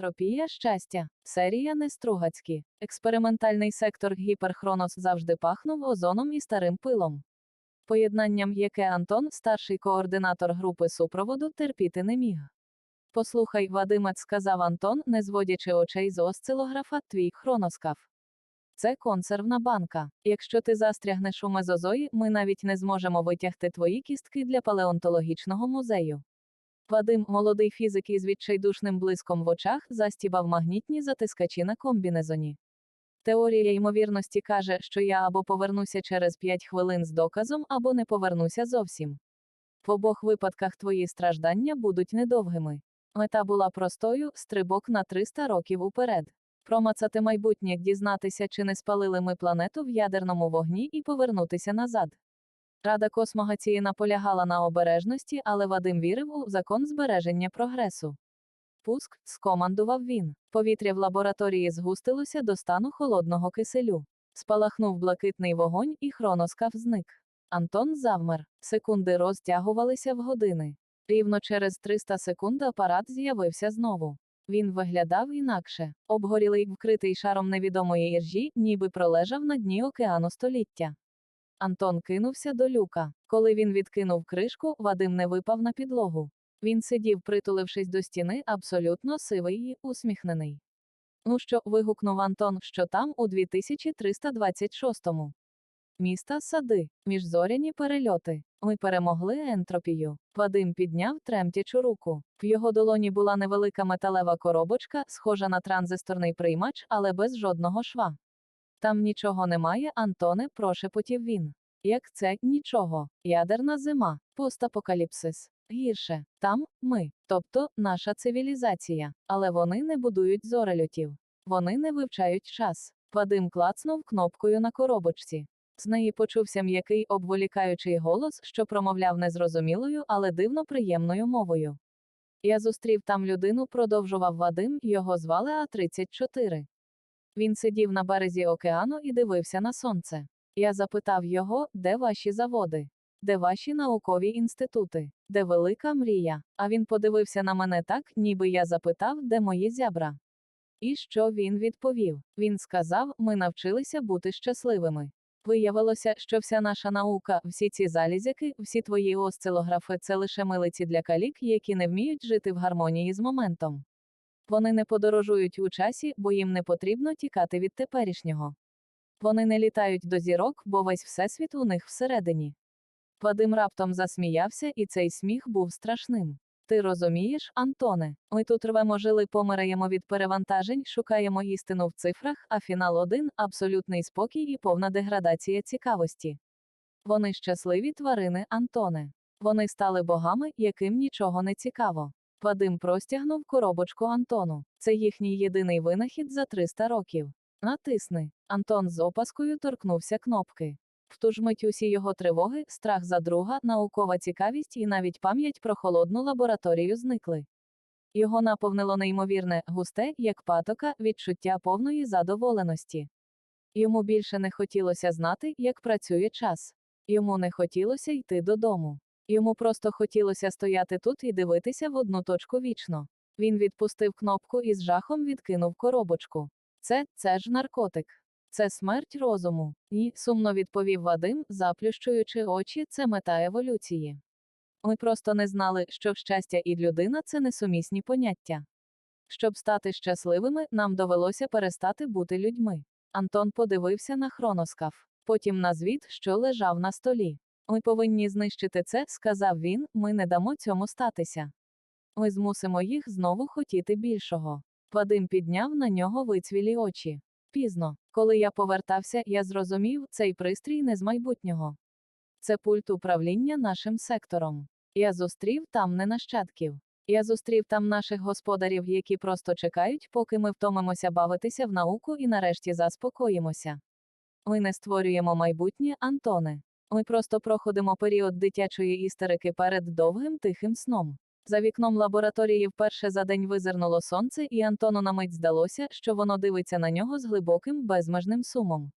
Ентропія щастя. Серія Нестругацькі. Експериментальний сектор Гіперхронос завжди пахнув озоном і старим пилом. Поєднанням, яке Антон, старший координатор групи супроводу, терпіти не міг. Послухай, Вадимець, сказав Антон, не зводячи очей з осцилографа, твій хроноскаф. Це консервна банка. Якщо ти застрягнеш у мезозої, ми навіть не зможемо витягти твої кістки для палеонтологічного музею. Вадим, молодий фізик із відчайдушним блиском в очах, застібав магнітні затискачі на комбінезоні. Теорія ймовірності каже, що я або повернуся через 5 хвилин з доказом, або не повернуся зовсім. В обох випадках твої страждання будуть недовгими. Мета була простою стрибок на 300 років уперед. Промацати майбутнє, дізнатися, чи не спалили ми планету в ядерному вогні і повернутися назад. Рада космогації наполягала на обережності, але Вадим вірив у закон збереження прогресу. Пуск, скомандував він. Повітря в лабораторії згустилося до стану холодного киселю. Спалахнув блакитний вогонь, і хроноскаф зник. Антон завмер. Секунди розтягувалися в години. Рівно через 300 секунд апарат з'явився знову. Він виглядав інакше, обгорілий, вкритий шаром невідомої іржі, ніби пролежав на дні океану століття. Антон кинувся до люка. Коли він відкинув кришку, Вадим не випав на підлогу. Він сидів, притулившись до стіни, абсолютно сивий і усміхнений. Ну що, вигукнув Антон, що там у 2326-му. Міста сади, міжзоряні перельоти. Ми перемогли ентропію. Вадим підняв тремтячу руку. В його долоні була невелика металева коробочка, схожа на транзисторний приймач, але без жодного шва. Там нічого немає, Антоне, прошепотів він. Як це нічого? Ядерна зима, постапокаліпсис. Гірше, там ми, тобто наша цивілізація, але вони не будують зорельотів. Вони не вивчають час. Вадим клацнув кнопкою на коробочці. З неї почувся м'який обволікаючий голос, що промовляв незрозумілою, але дивно приємною мовою. Я зустрів там людину, продовжував Вадим, його звали А34. Він сидів на березі океану і дивився на сонце. Я запитав його, де ваші заводи, де ваші наукові інститути, де велика мрія. А він подивився на мене так, ніби я запитав, де мої зябра. І що він відповів? Він сказав: ми навчилися бути щасливими. Виявилося, що вся наша наука, всі ці залізяки, всі твої осцилографи це лише милиці для калік, які не вміють жити в гармонії з моментом. Вони не подорожують у часі, бо їм не потрібно тікати від теперішнього. Вони не літають до зірок, бо весь всесвіт у них всередині. Вадим раптом засміявся, і цей сміх був страшним. Ти розумієш, Антоне, ми тут рвемо жили, помираємо від перевантажень, шукаємо істину в цифрах, а фінал один абсолютний спокій і повна деградація цікавості. Вони щасливі тварини, Антоне. Вони стали богами, яким нічого не цікаво. Вадим простягнув коробочку Антону. Це їхній єдиний винахід за 300 років. Натисни. Антон з опаскою торкнувся кнопки. В ту ж мить усі його тривоги, страх за друга, наукова цікавість і навіть пам'ять про холодну лабораторію зникли. Його наповнило неймовірне, густе, як патока, відчуття повної задоволеності. Йому більше не хотілося знати, як працює час. Йому не хотілося йти додому. Йому просто хотілося стояти тут і дивитися в одну точку вічно. Він відпустив кнопку і з жахом відкинув коробочку. Це, це ж наркотик. Це смерть розуму. Ні, сумно відповів Вадим, заплющуючи очі, це мета еволюції. Ми просто не знали, що щастя і людина це несумісні поняття. Щоб стати щасливими, нам довелося перестати бути людьми. Антон подивився на хроноскаф, потім на звіт, що лежав на столі. Ми повинні знищити це, сказав він, ми не дамо цьому статися. Ми змусимо їх знову хотіти більшого. Вадим підняв на нього вицвілі очі. Пізно, коли я повертався, я зрозумів, цей пристрій не з майбутнього. Це пульт управління нашим сектором. Я зустрів там не нащадків. Я зустрів там наших господарів, які просто чекають, поки ми втомимося бавитися в науку і нарешті заспокоїмося. Ми не створюємо майбутнє, Антоне. Ми просто проходимо період дитячої істерики перед довгим тихим сном. За вікном лабораторії вперше за день визирнуло сонце, і Антону на мить здалося, що воно дивиться на нього з глибоким безмежним сумом.